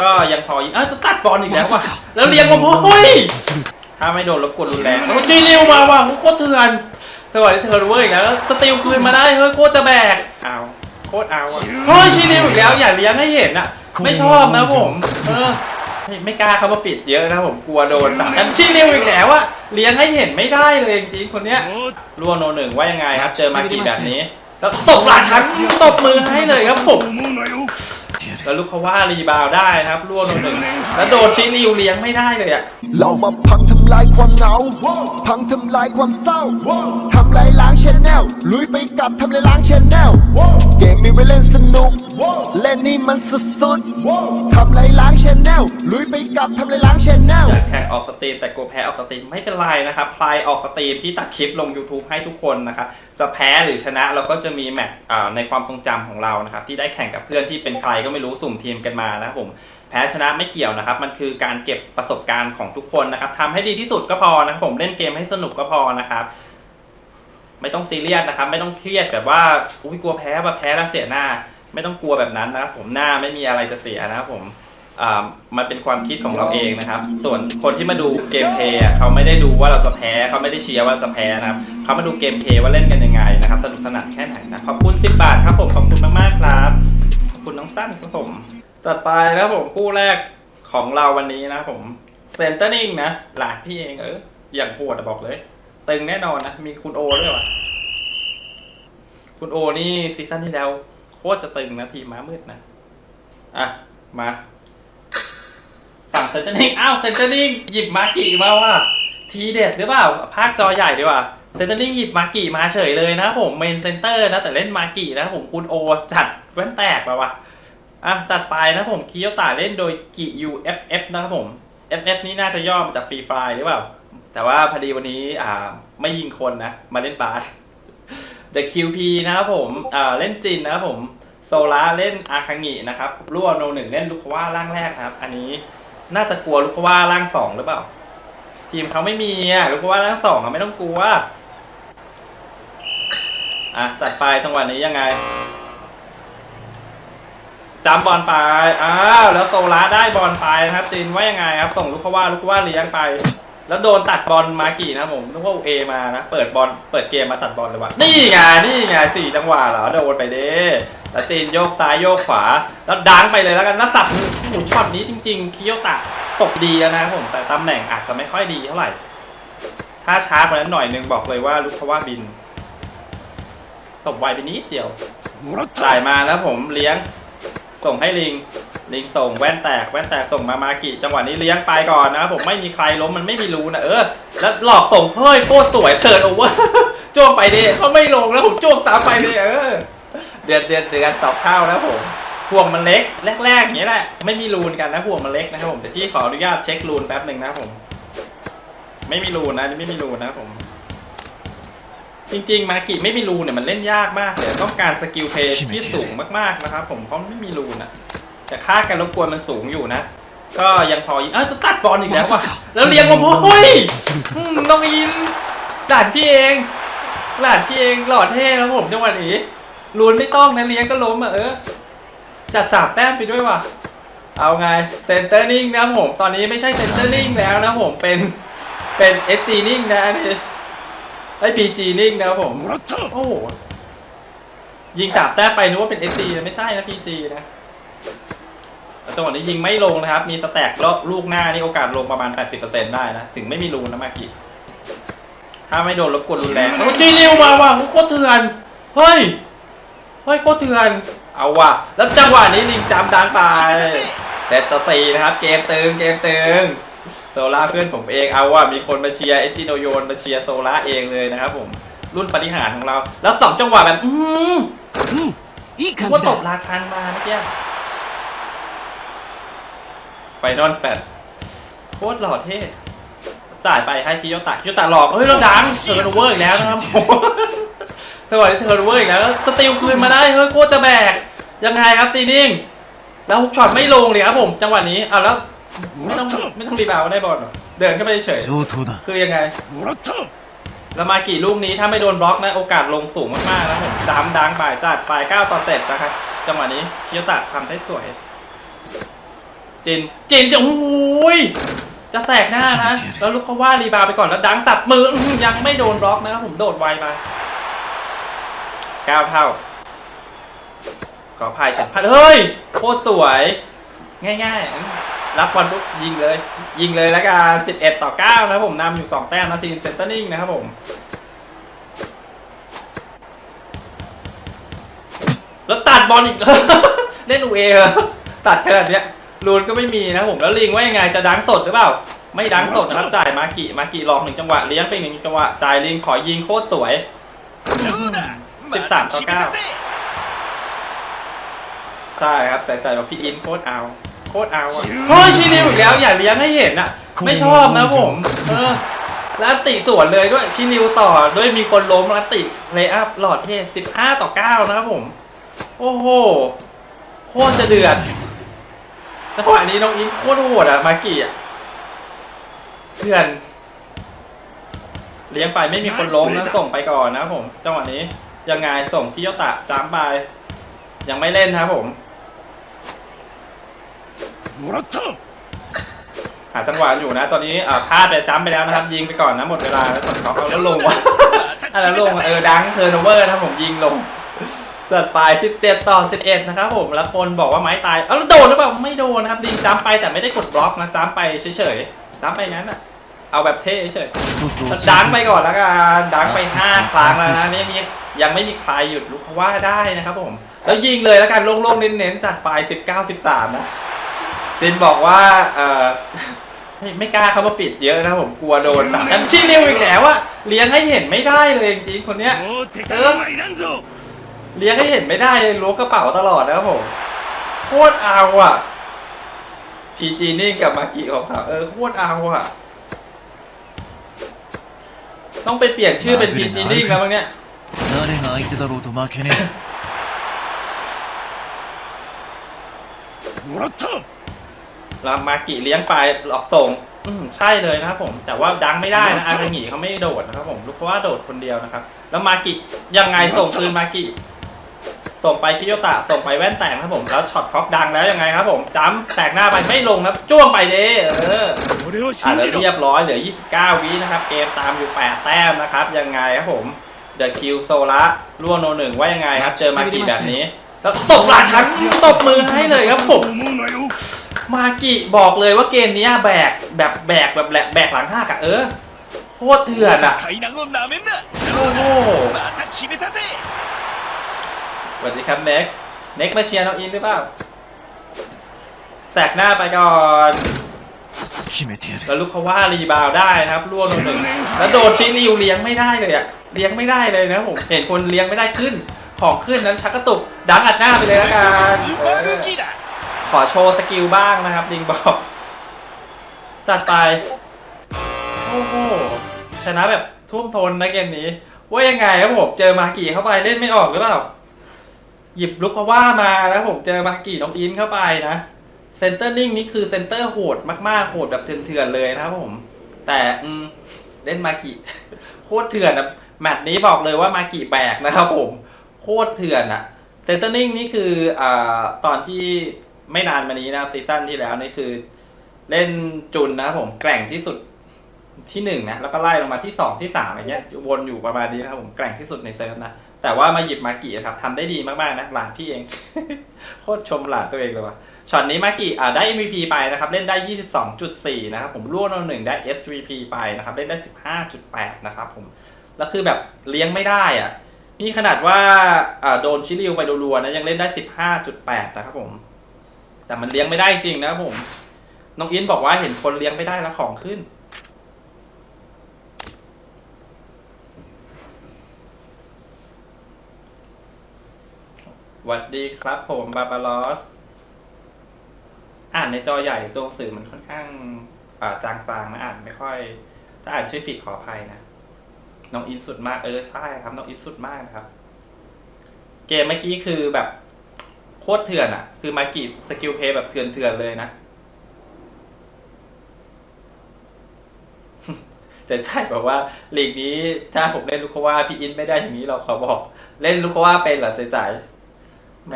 ก็ยังพอยิงอ้าวจะตัดบอลอีกแล้วว่ะแล้วเลี้ยงมาโอ้ยถ้าไม่โดนรบกวนรุนแรงโอ้ยจีริวมาว่ะโคตรเถื่อนสวัสดีเธอรู้อีกแล้วสติลคืนมาได้เฮ้ยโคตรจะแบกเอาโคตรเอาอะเฮ้ยจีริวอีกแล้วอย่าเลี้ยงให้เห็นอะ ไม่ชอบนะผม เออไม่ไม่กล้าเข้ามาปิดเยอะนะผมกลัวโดนสามแอมชี้เร็วอีกแล้วว่าเลี้ยงให้เห็นไม่ได้เลยจริงๆคนเนี้ยรัวโนหนึ่งว่ายังไงครับ เจอมากีแบบนี้ แล้วตบราชันตบมือให้เลยครับผม แล้วลูกเขาว่ารีบาวได้นะครับรัวโนหนึ่งแล้วโดนชิริวเลี้ยงไม่ได้เลยอะเรามาพังทำลายความเหงา พังทำลายความเศร้าทำลายล้างชแนลลุยไปกับทำลายล้างชแนลเกมมีไว้เล่นสนุก เล่นนี่มันสุดๆทำลายล้างชแนลลุยไปกับทำลายล้างชแนลอยากแข่งออกสตรีมแต่กลัวแพ้ออกสตรีมไม่เป็นไรนะครับใครออกสตรีมที่ตัดคลิปลง YouTube ให้ทุกคนนะครับจะแพ้หรือชนะเราก็จะมีแมตช์อ่าในความทรงจำของเรานะครับที่ได้แข่งกับเพื่อนที่เป็นใครก็ไม่รู้สุ่มทีมกันมานะครับผมแพ้ชนะไม่เกี่ยวนะครับ มันคือการเก็บประสบการณ์ของทุกคนนะครับทำให้ดีที่สุดก็พอนะครับผมเล่นเกมให้สนุกก็พอนะครับไม่ต้องซีเรียสนะครับ ไม่ต้องเครียดแบบว่าอุ้ยกลัวแพ้ว่าแพ้แล้วเสียหน้า ไม่ต้องกลัวแบบนั้นนะครับผมหน้าไม่มีอะไรจะเสียนะครับผมอ่ามันเป็นความคิดของเราเองนะครับ ส่วนคนที่มาดูเกมเพย์เขาไม่ได้ดูว่าเราจะแพ้เขาไม่ได้เชียร์ว่าจะแพ้นะครับเขามาดูเกมเพย์ว่าเล่นกันยังไงนะครับ สนุกสนานแค่ไหนนะขอบคุณ 10 บาทครับผมขอบคุณมากๆครับ สั้นครับผมจัดไปนะครับผมคู่แรกของเราวันนี้นะผมเซนเตอร์นิงนะ หลานพี่เองเอออย่างโหดอะบอกเลย ตึงแน่นอนนะ มีคุณโอด้วยวะคุณโอนี่ซีซั่นที่แล้ว โคตรจะตึงนะทีมม้ามืดนะ อะ มาฝั่งเซนเตอร์นิงอ้าวเซนเตอร์นิงหยิบมากิมาว่ะทีเด็ดหรือเปล่า ภาคจอใหญ่ดีกว่าเซนเตอร์นิงหยิบมากิมาเฉยเลยนะผมเมนเซนเตอร์นะแต่เล่นมากินะผมคุณโอจัดแว่นแตกมาว่ะ อะจัดไปนะผมคิโยตาเล่นโดยกิ UFF นะครับผม FF นี่น่าจะย่อมาจากฟรีไฟหรือเปล่า แต่ว่าพอดีวันนี้อ่าไม่ยิงคนนะ มาเล่นบาส The QP นะครับผมอ่าเล่นจินนะครับผมโซล่าเล่นอาคังินะครับรั่วโนหนึ่งเล่นลูกว่าร่างแรกนะครับ อันนี้น่าจะกลัวลูกว่าร่างสองหรือเปล่า ทีมเขาไม่มีอะลูกว่าร่างสองอะไม่ต้องกลัวอะจัดไปจังหวะนี้ยังไง จำบอลไป อ้าว แล้วโซล่าได้บอลไปนะครับจีนว่ายังไงครับ ส่งลูกขว่าลูกขว่าเลี้ยงไป แล้วโดนตัดบอลมากี่นะผมนึกว่าเอมานะ เปิดบอล เปิดเกมมาตัดบอลเลยว่ะ นี่ไง นี่ไงสี่จังหวะเหรอ โดนไปเด้แล้วจีนโยกซ้ายโยกขวา แล้วดังไปเลยแล้วกันแล้วสับโอ้โหช็อตนี้จริง ๆ คิโยตะตกดีแล้วนะครับผม แต่ตำแหน่งอาจจะไม่ค่อยดีเท่าไหร่ ถ้าช้ากว่านั้นหน่อยนึงบอกเลยว่าลูกขว่าบิน ตบไวไปนิดเดียวจ่ายมาแล้วผมเลี้ยง ส่งให้ลิง ลิงส่งแว่นแตก แว่นแตกส่งมามากิจังหวะนี้เลี้ยงไปก่อนนะครับผมไม่มีใครล้มมันไม่มีรูนะเออ แล้วหลอกส่งเฮ้ยโคตรสวยเถิดโอเวอร์จ้วงไปดิเขาไม่ลงแล้วผมจ้วงสามไปเลยเออ เดือนเดือนเดือนสอบเท่านะผมห่วงมันเล็กแรกๆอย่างนี้แหละ ไม่มีรูนกันนะห่วงมันเล็กนะครับผมแต่พี่ขออนุญาตเช็ครูนแป๊บหนึ่งนะผม ไม่มีรูนนะไม่มีรูนนะผม จริงๆ มากิไม่มีรูเนี่ยมันเล่นยากมากเลยต้องการสกิลเพย์ที่สูงมากๆนะครับผมเพราะมันไม่มีรูนอะแต่ค่าการรบกวนมันสูงอยู่นะ ก็ยังพอยิงอ้าวจะตัดบอลอีกแล้วว่ะแล้วเลี้ยงมาโอ้ยอืมน้องอินหลานพี่เองหลานพี่เองหล่อเท่แล้วผมจังหวะนี้รูนไม่ต้องนะเลี้ยงก็ล้มอะเออจัดสามแต้มไปด้วยว่ะเอาไงเซนเตอร์นิ่งนะครับผมตอนนี้ไม่ใช่เซนเตอร์นิ่งแล้วนะผมเป็นเป็นเอสจีนิ่งนะอันนี่ ไอพีจีนิ่งนะครับผม โอ้โหยิงสามแต้มไปนึกว่าเป็นเอจีนะไม่ใช่นะพีจีนะแล้วจังหวะนี้ยิงไม่ลงนะครับ มีสแต็กแล้วลูกหน้านี่โอกาสลงประมาณ 80%ได้นะ ถึงไม่มีรูนนะมากิถ้าไม่โดนรบกวนรุนแรงโอ้จีริวมาว่ะโคตรเถื่อน เฮ้ย เฮ้ยโคตรเถื่อน เอาว่ะ แล้วจังหวะนี้ลิงจำดังไปเซตต่อสี่นะครับ เกมตึง เกมตึง โซล่าเพื่อนผมเองเอาว่ามีคนมาเชียร์เอจิโนโยนมาเชียร์โซล่าเองเลยนะครับผมรุ่นปฏิหารของเรา แล้วสองจังหวะแบบ อืมอีกว่าตบราชันมาเมื่อกี้ไฟนอลแฟตโคตรหล่อเท่จ่ายไปให้คิโยตะคิโยตะหลอกเฮ้ยเราดังเทอร์นเวอร์อีกแล้วนะครับผมจังหวะที่เทอร์นเวอร์อีกแล้วสติลคืนมาได้เฮ้ยโคตรจะแบกยังไงครับซีนิ่งแล้วฮุกช็อตไม่ลงเลยครับผม จังหวะนี้อะแล้ว ไม่ต้องไม่ต้องรีบาวด์ได้บอลเหรอเดินเข้าไปเฉย 上等だ คือยังไง もらった แล้วมากี่ลูกนี้ถ้าไม่โดนบล็อกนะโอกาสลงสูงมากๆนะผมจำดังไปจัดไป9ต่อ7นะครับจังหวะนี้คิโยตะทำได้สวย จินจินจะโอ้ยจะแสกหน้านะ แล้วลูกเขาว่ารีบาวไปก่อนแล้วดังสับมืออื้อหือยังไม่โดนบล็อกนะครับผมโดดไวไปเก้าเท่า ขอพายฉันพัดเฮ้ยโคตรสวย ง่ายๆ รับบอลปุ๊บยิงเลย ยิงเลยแล้วกัน11ต่อ9นะครับผมนำอยู่2แต้มนะทีมเซนเตอร์นิ่งนะครับผมแล้วตัดบอลอีกเล่นอูเอเหรอตัดขนาดเนี้ยรูนก็ไม่มีนะผมแล้วลิงว่ายังไงจะดังสดหรือเปล่า ไม่ดังสดนะครับจ่ายมากิมากิลองหนึ่งจังหวะเลี้ยงไปหนึ่งจังหวะจ่ายลิงขอยิงโคตรสวย13ต่อ9ใช่ครับใจใจแบบพี่อินโคตรเอา โคตรเอาอะพ่อชีนิวอีกแล้วอย่าเลี้ยงให้เห็นอะ ไม่ชอบนะผม เออแล้วติสวนเลยด้วยชินิวต่อด้วยมีคนล้มแล้วติเลยอัพหลอดเทสิบห้าต่อเก้านะครับผม โอ้โหโคตรจะเดือดจังหวะนี้น้องอินโคตรโหดอะมากี้อะเพื่อนเลี้ยงไปไม่มีคนล้มนะส่งไปก่อนนะผมจังหวะนี้ยังไงส่งพิโยตะจ้ำไป ยังไม่เล่นนะผม หาจังหวะอยู่นะ ตอนนี้อ่าพลาดไปจ้ำไปแล้วนะครับ ยิงไปก่อนนะหมดเวลาแล้วส่วนเขาเอาแล้วลงวะแล้วลงเออดังเทอร์โนเวอร์นะผมยิงลงจัดไจ็ดต่อสิบเอ็ดนะครับผม แล้วคนบอกว่าไม้ตาย เอ้าโดนหรือเปล่า ไม่โดนนะครับ ดิงจ้ำไปแต่ไม่ได้กดบล็อกนะจ้ำไปเฉยๆจ้ำไปนั้นอะ เอาแบบเท่เฉยๆดังไปก่อนแล้วกันดังไปห้าครั้งแล้วนะไม่มียังไม่มีใครหยุดลูกว่าได้นะครับผม แล้วยิงเลยแล้วกันโล่งๆเน้นๆจัดไปบสามนะ จินบอกว่าเออไม่ไม่กล้าเข้ามาปิดเยอะนะผมกลัวโดนแบบนั้นชี้นิวอีกแล้วว่าเลี้ยงให้เห็นไม่ได้เลยจริงคนเนี้ยเติเลี้ยงให้เห็นไม่ได้เลยล้วงกระเป๋าตลอดนะผมโคตรเอาอะพีจีนี่กับมากิของเขาเออโคตรเอาอะต้องไปเปลี่ยนชื่อเป็นพีจีนี่แล้วมั้งเนี่ย แล้วมากิเลี้ยงไปหลอกส่ง อืใช่เลยนะครับผม แต่ว่าดังไม่ได้นะอารางิเขาไม่โดดนะครับผมลูกว่าโดดคนเดียวนะครับ แล้วมากิยังไงส่งคืนมากิส่งไปคิโยตะส่งไปแว่นแตกครับผมแล้วช็อตค็อกดังแล้วยังไงครับผมจ้ำแตกหน้าไปไม่ลงนะจ้วงไปเด้เอออะแล้เรียบร้อยเหลือ 29 วินะครับ เกมตามอยู่ 8 แต้มนะครับ ยังไงครับผมเดอะคิวโซล่าล้วนโนหนึ่งว่ายังไงครับ เจอมากิแบบนี้ แล้วตบราชันตบมือให้เลยครับผม มากิบอกเลยว่าเกมนี้แบกแบบแบกแบบแบกหลังห้าอะเออโคตรเถื่อนอะโอ้โหสวัสดีครับเน็กเน็กมาเชียร์น้องอินหรือเปล่าแสกหน้าไปก่อนแล้วลูกเขาว่ารีบาวได้นะครับล่วงหนึ่งแล้วโดนชิลิวเลี้ยงไม่ได้เลยอะเลี้ยงไม่ได้เลยนะผมเห็นคนเลี้ยงไม่ได้ขึ้น ของขึ้นนั้นชักกระตุกดังอัดหน้าไปเลยแล้วกัน ขอโชว์สกิลบ้างนะครับดิงบอก จัดไป โอ้โห ชนะแบบทุ่มทนนะเกมนี้ ว่ายังไงครับผมเจอมากี่เข้าไปเล่นไม่ออกหรือเปล่า หยิบลุกพว่ามาแล้วผมเจอมากี่น้องอินเข้าไปนะเซนเตอร์นิ่งนี่คือเซนเตอร์โหดมากๆโหดแบบเถื่อนๆเลยนะครับผม แต่อืเล่นมากี่โคตรเถื่อนนะแมตช์นี้บอกเลยว่ามากี่แบกนะครับผม โคตรเถื่อนอะเซนเตอร์นิ่งนี่คืออ่าตอนที่ ไม่นานมานี้นะครับซีซั่นที่แล้วนี่คือ เล่นจุนนะครับผมแกร่งที่สุดที่หนึ่งนะแล้วก็ไล่ลงมาที่สองที่สามอย่างเงี้ยวนอยู่ประมาณนี้นะครับผมแกร่งที่สุดในเซิร์ฟนะแต่ว่ามาหยิบมากินะครับทำได้ดีมากๆนะหลานพี่เอง โคตรชมหลานตัวเองเลยว่ะช็อตนี้มากิอ่าได้ MVP ไปนะครับ เล่นได้ 22.4 นะครับผมร่วงลงหนึ่งได้ SVP ไปนะครับ เล่นได้ 15.8 นะครับผมแล้วคือแบบเลี้ยงไม่ได้อะนี่ขนาดว่าอ่าโดนชิลิวไปรัวๆนะยังเล่นได้ 15.8 นะครับผม แต่มันเลี้ยงไม่ได้จริงนะผมน้องอินบอกว่าเห็นคนเลี้ยงไม่ได้แล้วของขึ้นสวัสดีครับผมบาบาลอส อ่านในจอใหญ่ตัวหนังสื่อมันค่อนข้างอ่าจางๆนะอ่านไม่ค่อย ถ้าอ่านชื่อผิดขออภัยนะ น้องอินสุดมากเออใช่ครับ น้องอินสุดมากนะครับ เกมเมื่อกี้คือแบบ โคตรเถื่อนอะคือมากีสกิลเพย์แบบเถื่อนๆเลยนะจะใช่บอกว่าลีกนี้ถ้าผมเล่นลูกว่าพี่อินไม่ได้อย่างนี้เราขอบอก เล่นลูกว่าเป็นเหรอเจ๊จ่ายแหม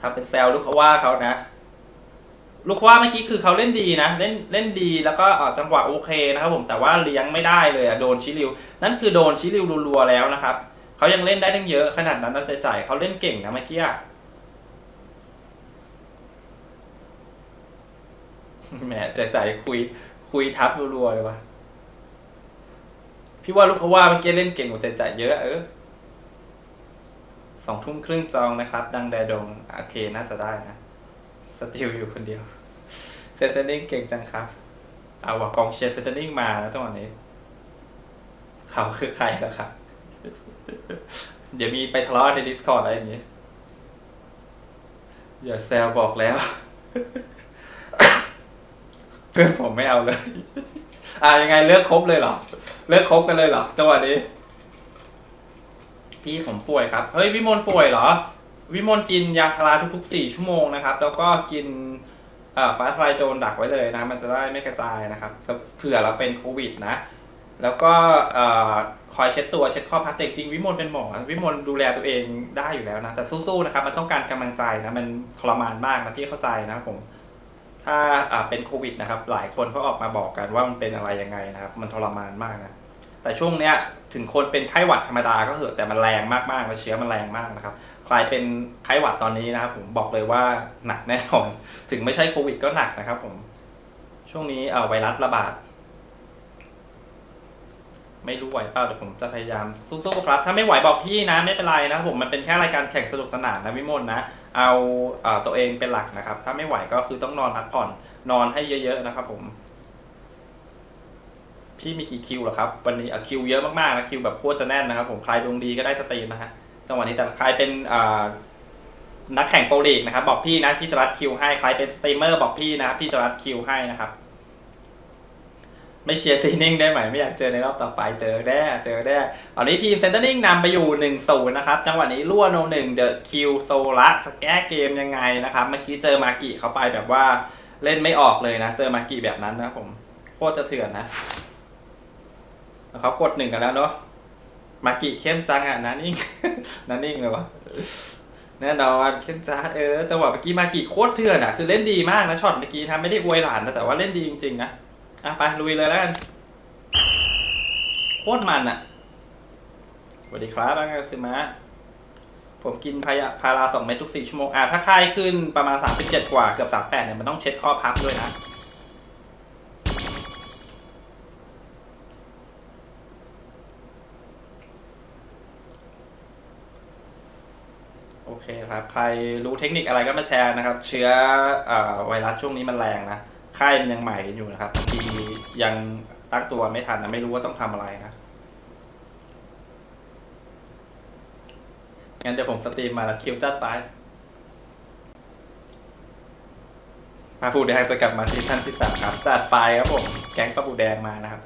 ทำเป็นแซวลูกว่าเขานะลูกว่าเมื่อกี้คือเขาเล่นดีนะ เล่นเล่นดีแล้วก็ออจังหวะโอเคนะครับผมแต่ว่าเลี้ยงไม่ได้เลยอะโดนชิริว นั่นคือโดนชิริวรัวๆแล้วนะครับ เขายังเล่นได้ตั้งเยอะขนาดนั้นน่าจะจ่ายเขาเล่นเก่งนะเมื่อกี้แหมใจใจคุยคุยทับรัวๆเลยวะพี่ว่าลูกเขาว่าเมื่อกี้เล่นเก่งกว่าใจใจเยอะเออสองทุ่มครึ่งจองนะครับ ดังแดดงโอเคน่าจะได้นะสติลอยู่คนเดียวเซตเตอร์นิ่งเก่งจังครับ เอาว่ะกองเชียร์เซตเตอร์นิ่งมาแล้วจังหวะนี้ เขาคือใครล่ะครับ เดี๋ยวมีไปทะเลาะใน Discord อะไรอย่างนี้ อย่าแซวบอกแล้ว เพื่อนผมไม่เอาเลย อ่ายังไงเลิกคบเลยเหรอ เลิกคบกันเลยเหรอจังหวะนี้ พี่ผมป่วยครับ เฮ้ยวิมลป่วยเหรอ วิมลกินยาพาราทุกๆ4ชั่วโมงนะครับ แล้วก็กินฟ้าทลายโจรดักไว้เลยนะ มันจะได้ไม่กระจายนะครับเผื่อเราเป็นโควิดนะ แล้วก็ คอยเช็ดตัวเช็ดข้อพับแต่จริงวิมลเป็นหมอวิมลดูแลตัวเองได้อยู่แล้วนะแต่สู้ๆนะครับมันต้องการกำลังใจนะมันทรมานมากนะพี่เข้าใจนะครับผม ถ้าเป็นโควิดนะครับ หลายคนเขาออกมาบอกกันว่ามันเป็นอะไรยังไงนะครับ มันทรมานมากนะแต่ช่วงเนี้ยถึงคนเป็นไข้หวัดธรรมดาก็เถอะแต่มันแรงมากๆและเชื้อมันแรงมากนะครับใครเป็นไข้หวัดตอนนี้นะครับ ผมบอกเลยว่าหนักแน่นอนถึงไม่ใช่โควิดก็หนักนะครับ ผม ช่วงนี้เอ่อไวรัสระบาด ไม่รู้ไหวเปล่าเดี๋ยวผมจะพยายามสู้ๆครับ ถ้าไม่ไหวบอกพี่นะไม่เป็นไรนะผมมันเป็นแค่รายการแข่งสนุกสนานนะวิมลนะ เอาเอตัวเองเป็นหลักนะครับ ถ้าไม่ไหวก็คือต้องนอนพักผ่อนนอนให้เยอะๆนะครับ ผม พี่มีกี่คิวเหรอครับ วันนี้คิวเยอะมากๆนะคิวแบบโคตรจะแน่นนะครับ ผมใครดวงดีก็ได้สตรีมนะฮะจังหวะนี้แต่ใครเป็นนักแข่งโปรลีกนะครับ บอกพี่นะพี่จะรัดคิวให้ใครเป็นสตรีมเมอร์บอกพี่นะพี่จะรัดคิวให้นะครับ ไม่เชียร์ซีนิ่งได้ไหมไม่อยากเจอในรอบต่อไปเจอแน่เจอแน่ตอนนี้ทีมเซนเตอร์นิ่งนำไปอยู่1นศูนย์นะครับจังหวะนี้ล่วโนหนึ่งเดอะคิวโซลัจะแก้เกมยังไงนะครับ เมื่อกี้เจอมากิเข้าไปแบบว่าเล่นไม่ออกเลยนะ เจอมากิแบบนั้นนะผมโคตรจะเถื่อนนะเขากดหนึ่งกันแล้วเนาะมากิเข้มจังอะนะนิ่งนะนิ่งเลยวะแน่นอนเข้มจ้าดเออจังหวะเมื่อกี้มากิโคตรเถื่อนอะคือเล่นดีมากนะช็อตเมื่อกี้ทำไม่ได้อวยหลานนะแต่ว่าเล่นดีจริงๆนะ อะไปลุยเลยแล้วกันโคตรมันอะสวัสดีครับบางกาซิมะผมกินพายาพาราสองเม็ดทุกสี่ชั่วโมง อะถ้าไข้ขึ้นประมาณสามสิบเจ็ดกว่าเกือบสามแปดเนี่ยมันต้องเช็ดข้อพับด้วยนะโอเคครับ ใครรู้เทคนิคอะไรก็มาแชร์นะครับ เชื้ออไวรัสช่วงนี้มันแรงนะ ค่ายมันยังใหม่กันอยู่นะครับทียังตั้งตัวไม่ทันนะไม่รู้ว่าต้องทำอะไรนะงั้นเดี๋ยวผมสตรีมมาแล้วคิวจัดไปปลาปูแดงจะกลับมาซีซั่นที่สามครับจัดไปครับผม แก๊งปลาปูแดงมานะครับ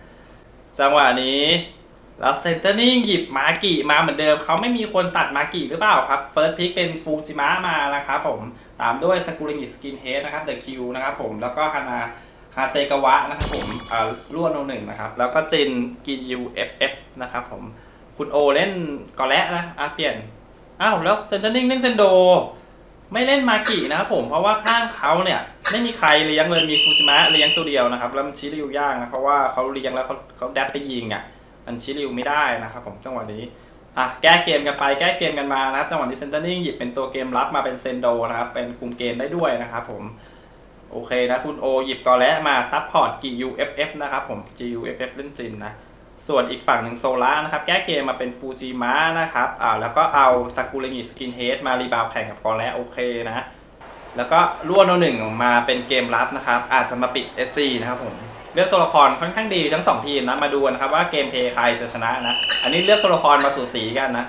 จังหวะนี้ แล้วเซนเตอร์นิ่งหยิบมากิมาเหมือนเดิม เขาไม่มีคนตัดมากิหรือเปล่าครับเฟิร์สพิกเป็นฟูจิมะมานะครับผมตามด้วยสกุลิงิสกินเฮดนะครับเดอะคิวนะครับผมแล้วก็ฮานาฮาเซกาวะนะครับผมอ่าล่วนโนหนึ่งนะครับ แล้วก็จินกินยูเอฟเอฟนะครับผมคุณโอเล่นกอและนะอะเปลี่ยนอ้าวแล้วเซนเตอร์นิ่งเล่นเซนโด ไม่เล่นมากินะครับผมเพราะว่าข้างเขาเนี่ยไม่มีใครเลี้ยงเลยมีฟูจิมะเลี้ยงตัวเดียวนะครับแล้วมันชิริวย่ากนะเพราะว่าเขาเลี้ยงแล้วเขาเขาแดดไปยิงอะ มันชิริวไม่ได้นะครับผมจังหวะนี้อะแก้เกมกันไปแก้เกมกันมานะครับจังหวะนี้เซนเตอร์นิ่งหยิบเป็นตัวเกมรับมาเป็นเซนโดนะครับเป็นคุมเกมได้ด้วยนะครับผมโอเคนะคุณโอหยิบกอและมาซับพอร์ต GUFF นะครับผม GUFF เล่นจินนะส่วนอีกฝั่งหนึ่งโซล่านะครับแก้เกมมาเป็นฟูจิมะนะครับอ่าแล้วก็เอาซากุระงิสกินเฮดมารีบาวแข่งกับกอและโอเคนะแล้วก็ล่วนโนหนึ่งมาเป็นเกมรับนะครับอาจจะมาปิด SG นะครับผม เลือกตัวละครค่อนข้างดีทั้งสองทีมนะ มาดูนะครับว่าเกมเพย์ใครจะชนะนะ อันนี้เลือกตัวละครมาสู่สีกันนะ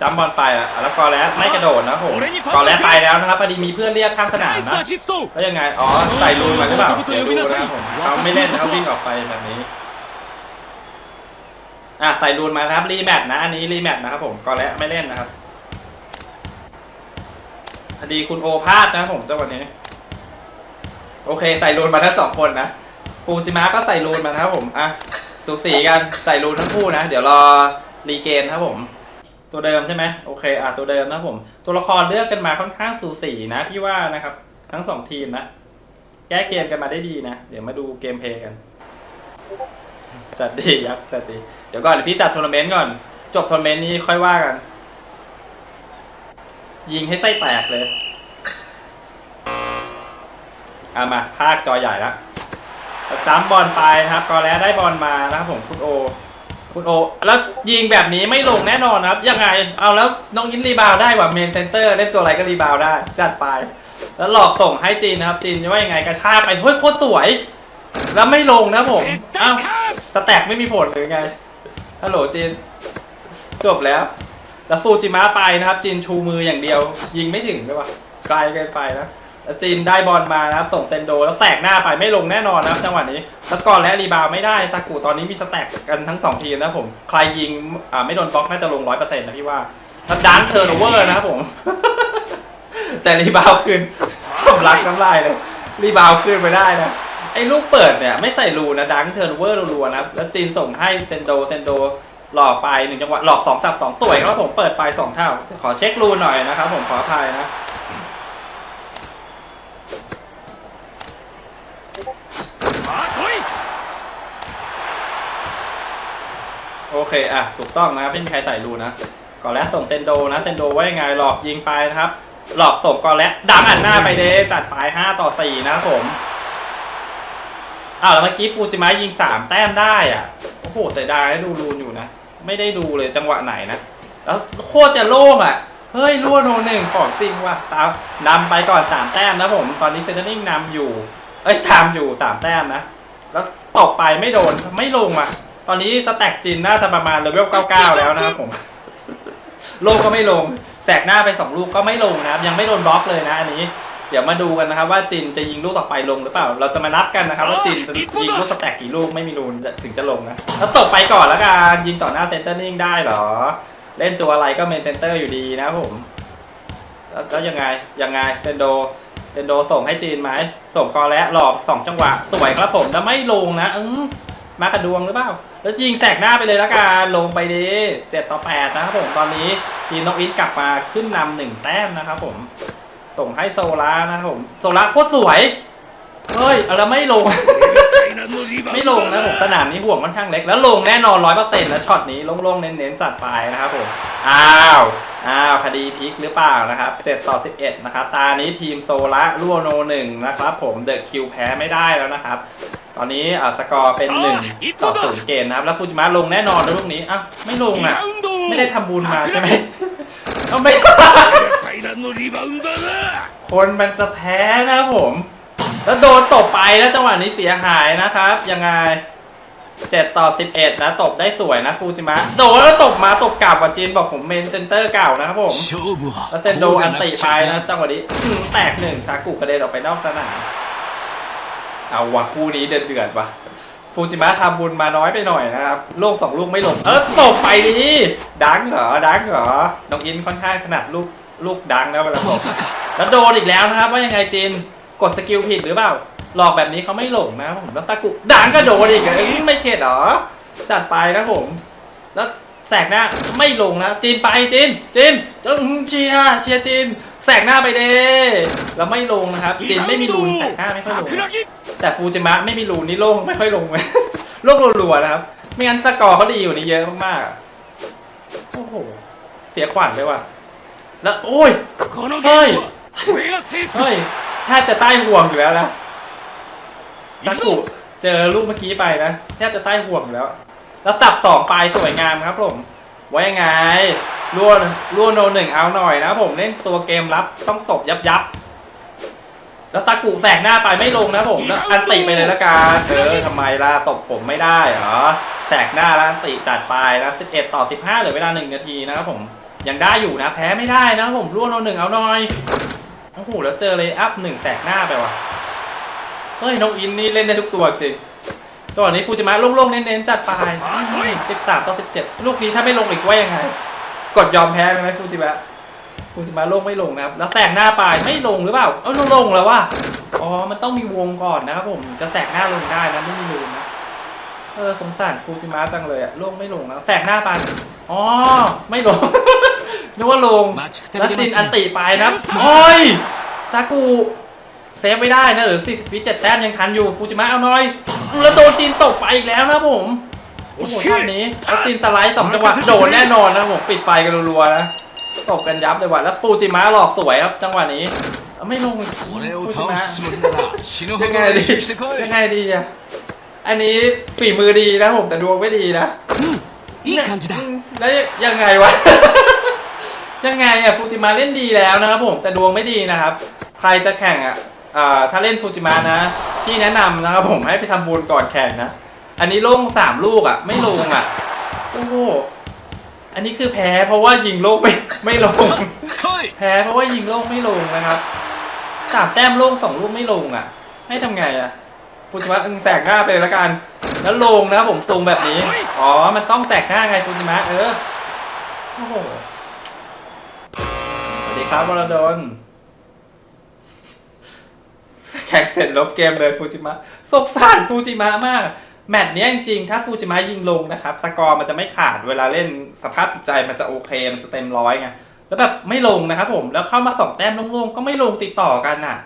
จำบอลไปอะแล้วกอแลสไม่กระโดดนะผมกอแลสไปแล้วนะครับพอดีมีเพื่อนเรียกข้างสนามนะแล้วยังไงอ๋อใส่ลูนมาหรือเปล่าเดี๋ยวดูนะครับผมเขาไม่เล่นเขาวิ่งออกไปแบบนี้อะใส่ลูนมาครับรีแมทนะอันนี้รีแมทนะครับผมกอแลสไม่เล่นนะครับพอดีคุณโอพาสนะผมจังหวะนี้ โอเค ใส่รูนมาทั้งสองคนนะ ฟูจิมะก็ใส่รูนมานะครับผม อะ สูสีกัน ใส่รูนทั้งคู่นะ เดี๋ยวรอรีเกมนครับผม ตัวเดิมใช่ไหมโอเค อะ ตัวเดิมนะผม ตัวละครเลือกกันมาค่อนข้างสูสีนะ พี่ว่านะครับ ทั้งสองทีมนะ แก้เกมกันมาได้ดีนะ เดี๋ยวมาดูเกมเพลย์กัน จัดดียักษ์จัดดี เดี๋ยวก่อนพี่จัดทัวร์นาเมนต์ก่อน จบทัวร์นาเมนต์นี้ค่อยว่ากัน ยิงให้ไส้แตกเลย เอามาภาคจอใหญ่ละจ้ำบอลไปนะครับกอแล้วได้บอลมานะครับผมคุณโอ คุณโอ แล้วยิงแบบนี้ไม่ลงแน่นอนนะครับ ยังไง เอาแล้วน้องยินรีบาวได้ว่ะเมนเซนเตอร์เล่นตัวอะไรก็รีบาวได้ จัดไป แล้วหลอกส่งให้จีนนะครับ จีนจะว่ายังไงกระชากไปเฮ้ยโคตรสวย แล้วไม่ลงนะผมอ้าวสแต็กไม่มีผลหรือไงฮัลโหลจีน จบแล้ว แล้วฟูจิมะไปนะครับ จีนชูมืออย่างเดียว ยิงไม่ถึงด้วยวะไกลเกินไปนะ แล้วจีนได้บอลมานะครับ ส่งเซนโดแล้วแตกหน้าไปไม่ลงแน่นอนนะครับจังหวะนี้แล้วก่อนและรีบาวไม่ได้ซากุตอนนี้มีสแต็กกันทั้งสองทีมนะผมใครยิงอ่าไม่โดนบล็อกน่าจะลงร้อยเปอร์เซ็นต์นะพี่ว่าแล้วดันเทอร์โนเวอร์นะครับผม แต่รีบาวขึ้นสำลักน้ำลายเลยรีบาวขึ้นไปได้นะไอ้ลูกเปิดเนี่ยไม่ใส่รูนะดังเทอร์โนเวอร์รัวๆนะแล้วจีนส่งให้เซนโดเซนโดหลอกไปหนึ่งจังหวะหลอกสองสับสองสวยครับผมเปิดไปสองเท่า ขอเช็ครูหน่อยนะครับผมขออภัยนะ โอเคอะถูกต้องนะครับไม่มีใครใส่รูนะก่อนแรกส่งเซนโดนะเซนโดว่ายังไงหลอกยิงไปนะครับ หลอกส่งก่อนแรกดังอันหน้าไปเลยจัดไป5ต่อ4นะครับผมอ้าวแล้วเมื่อกี้ฟูจิมะยิง3แต้มได้อะโอ้โหเสียดายดูรูนอยู่นะไม่ได้ดูเลยจังหวะไหนนะแล้วโคตรจะโล่งอะเฮ้ยรั่วโนหนึ่งของจริงว่ะตามนำไปก่อน3แต้มนะผมตอนนี้เซนเตอร์นิ่งนำอยู่ เอ้ยตามอยู่3แต้มนะ แล้วตกไปไม่โดนไม่ลงอะ ตอนนี้สแต็กจินน่าจะประมาณเลเวล99 แล้วนะครับผมโลกก็ไม่ลง แสกหน้าไป2ลูกก็ไม่ลงนะครับ ยังไม่โดนบล็อกเลยนะอันนี้ เดี๋ยวมาดูกันนะครับ ว่าจินจะยิงลูกต่อไปลงหรือเปล่า เราจะมานับกันนะครับ ว่าจินจะยิงลูกสแต็กกี่ลูกไม่มีรูนถึงจะลงนะแล้วตกไปก่อนแล้วกันยิงต่อหน้าเซนเตอร์นิ่งได้เหรอ เล่นตัวอะไรก็เมนเซนเตอร์อยู่ดีนะครับผมแล้วยังไงยังไงเซนโดเซนโดส่งให้จีนไหมส่งกอและหลอกสองจังหวะสวยครับผมแล้วไม่ลงนะอืมมากระดวงหรือเปล่า แล้วจริงแสกหน้าไปเลยแล้วกันลงไปดีเจ็ดต่อแปดนะครับผมตอนนี้ทีมน็อกอินกลับมาขึ้นนำหนึ่งแต้มนะครับผม ส่งให้โซล่านะครับผมโซล่าโคตรสวยเฮ้ยเอาแล้ไม่ลง ไม่ลงนะผมสนามนี้ห่วงค่อนข้างเล็กแล้วลงแน่นอนร้อยเปอร์เซ็นต์แล้วช็อตนี้โล่งๆเน้นๆจัดไปนะครับผมอ้าวอ้าวคดีพลิกหรือเปล่านะครับ7ต่อ 11 นะครับตานี้ทีมโซลาร่วโนหนึ่งนะครับผมเดอะคิวแพ้ไม่ได้แล้วนะครับ ตอนนี้อ่าสกอร์เป็น1ต่อศูนย์เกมนะครับ แล้วฟูจิมะลงแน่นอนในลูกนี้อะไม่ลงอะ ไม่ได้ทำบุญมาใช่ไหมเอาไม่คนมันจะแพ้นะผม แล้วโดนตบไปแล้วจังหวะนี้เสียหายนะครับ ยังไงเจ็ดต่อสิบเอ็ดนะ ตบได้สวยนะฟูจิมะ โดนแล้วตบมาตบกลับว่าจีนบอกผมเมนเซนเตอร์เก่านะครับผม แล้วเซนโดอันติไปนะจังหวะนี้แตกหนึ่งซากุกระเด็นออกไปนอกสนาม เอาวะคู่นี้เดือดเวะฟูจิมะทำบุญมาน้อยไปหน่อยนะครับลูกสองลูกไม่หลงเออตกไปดีดังเหรอดังเหรอน้องอินค่อนข้างขนาดลูกลูกดังนะเวลาแล้วโดนอีกแล้วนะครับ ว่ายังไงจินกดสกิลผิดหรือเปล่าหลอกแบบนี้เขาไม่หลงนะผมแล้วตะกุดังก็โดนอีกเลยไม่เข็ดหรอจัดไปนะผม แล้วแสกหน้าไม่ลงนะจีนไปจีนจีนจึงเชียเชียจีนแสกหน้าไปเด้แล้วไม่ลงนะครับจีนไม่มีลูนแสกหน้าไม่ค่อยลง แต่ฟูจิมะไม่มีรูนี่โล่งไม่ค่อยลงเลยโล่งรัวๆนะครับ ไม่งั้นสกอร์เขาดีอยู่นี่เยอะมากๆโอ้โหเสียขวัญไลยว่ะ แล้วโอ้ยเฮ้ยเฮ้ยแทบจะใต้ห่วงอยู่แล้วนะซักกุเจอลูกเมื่อกี้ไปนะแทบจะใต้ห่วงแล้ว แล้วสับสองปลายสวยงามครับผมไว้ยังไงรั่วรั่วโนหนึ่งเอาหน่อยนะผมเล่นตัวเกมรับต้องตบยับยับ แล้วซากุแสกหน้าไปไม่ลงนะผมแล้วอันติไปเลยละกันเออทำไมล่ะตบผมไม่ได้เหรอแสกหน้าแล้วอันติจัดไปนะ11 ต่อ 15เหลือเวลา 1 นาทีนะครับผมยังได้อยู่นะ แพ้ไม่ได้นะผมรั่วโนหนึ่งเอาหน่อยโอ้โหแล้วเจอเลยอัพหนึ่งแตกหน้าไปว่ะเฮ้ยน้องอินนี่เล่นได้ทุกตัวจริงจังหวะนี้ฟูจิมะโล่งๆเน้นๆจัดไปสิบสามต่อสิบเจ็ดลูกนี้ถ้าไม่ลงอีกว่ายังไง กดยอมแพ้เลยไหมฟูจิมะ ฟูจิมะลงไม่ลงนะครับ แล้วแตกหน้าไปไม่ลงหรือเปล่า เอ้าลงแล้วว่ะอ๋อ มันต้องมีวงก่อนนะครับผมจะแตกหน้าลงได้นะไม่มีรูนนะ เออสงสารฟูจิมะจังเลยอะลงไม่ลงนะแสกหน้าไปอ๋อ ไม่ลง นึกว่าลง แล้วจินอันติไปนะโอ้ยซากุเซฟไม่ได้นะหรือ40วิ7แต้มยังทันอยู่ฟูจิมะเอาหน่อย แล้วโดนจีนตกไปอีกแล้วนะผมโอ้โหท่านนี้แล้วจีนสไลด์สองจังหวะโดนแน่นอนนะผมปิดไฟกันรัวๆนะ ตกกันยับเลยว่ะแล้วฟูจิมะหลอกสวยครับจังหวะนี้เอาไม่ลงฟูจิมะยังไงดียังไงดีอะอันนี้ฝีมือดีนะผมแต่ดวงไม่ดีนะแล้วยังไงวะยังไงอะฟูจิมะเล่นดีแล้วนะครับผมแต่ดวงไม่ดีนะครับ ใครจะแข่งอะถ้าเล่นฟูจิมะนะพี่แนะนำนะครับผมให้ไปทำบุญก่อนแข่งนะ อันนี้ลงสามลูกอะ ไม่ลงอะ โอ้ อันนี้คือแพ้เพราะว่ายิงโลกไม่ไม่ลง来いแพ้เพราะว่ายิงโลกไม่ลงนะครับสามแต้มโลกสองลูกไม่ลงอะ ให้ทำไงอะฟูจิมะอึงแสกหน้าไปเลยละกัน แล้วลงนะครับผมซูมแบบนี้ อ๋อ มันต้องแสกหน้าไงฟูจิมะเออ โอ้โห สวัสดีครับวรดลแข่งเสร็จลบเกมเลยฟูจิมะสงสารฟูจิมะมาก แมตช์นี้จริงๆ ถ้าฟูจิมะยิงลงนะครับ สกอร์มันจะไม่ขาดเวลาเล่นสภาพจิตใจมันจะโอเค มันจะเต็มร้อยไง แล้วแบบไม่ลงนะครับผม แล้วเข้ามาสองแต้มโล่งๆ ก็ไม่ลงติดต่อกันน่ะ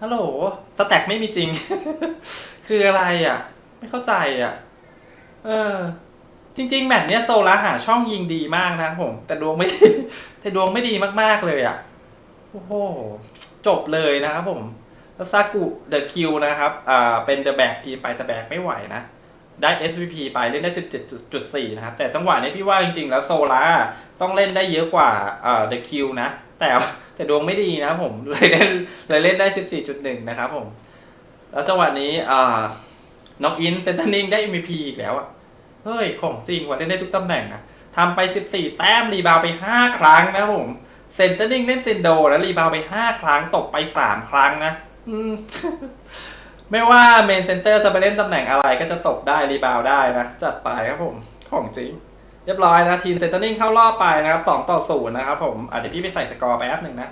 ฮัลโหล สแต็กไม่มีจริง คืออะไรอะ ไม่เข้าใจอะ เออ จริง ๆ แมตช์นี้โซล่าหาช่องยิงดีมากนะผม แต่ดวงไม่ แต่ดวงไม่ดีมากๆเลยอะ โอ้โห จบเลยนะครับผมแล้วซากุเดอะคิวนะครับ อ่า เป็นเดอะแบกทีมไปแต่แบกไม่ไหวนะ ได้ SVP ไปเล่นได้ 17.4 นะครับ แต่จังหวะนี้พี่ว่าจริงๆ แล้วโซล่าต้องเล่นได้เยอะกว่าอ่าเดอะคิวนะ แต่แต่ดวงไม่ดีนะครับผมเลยเล่นเลยเล่นได้ 14.1 นะครับผม แล้วจังหวะนี้อ่าน็อกอินเซนเตอร์นิงได้ MVP อีกแล้วอะเฮ้ย ของจริงว่ะเล่นได้ทุกตำแหน่งนะทำไป 14 แต้ม รีบาวไป 5 ครั้งนะครับผมเซนเตอร์นิงเล่นเซนโด แล้วรีบาวไป 5 ครั้งตกไป 3 ครั้งนะ อืม ไม่ว่าเมนเซนเตอร์จะไปเล่นตำแหน่งอะไรก็จะตกได้รีบาวได้นะ จัดไปครับผมของจริง เรียบร้อยนะ ทีมเซนเตอร์นิ่งเข้ารอบไปนะครับ2ต่อ0นะครับผมอะเดี๋ยวพี่ไปใส่สกอร์ไปแป๊บหนึ่งนะ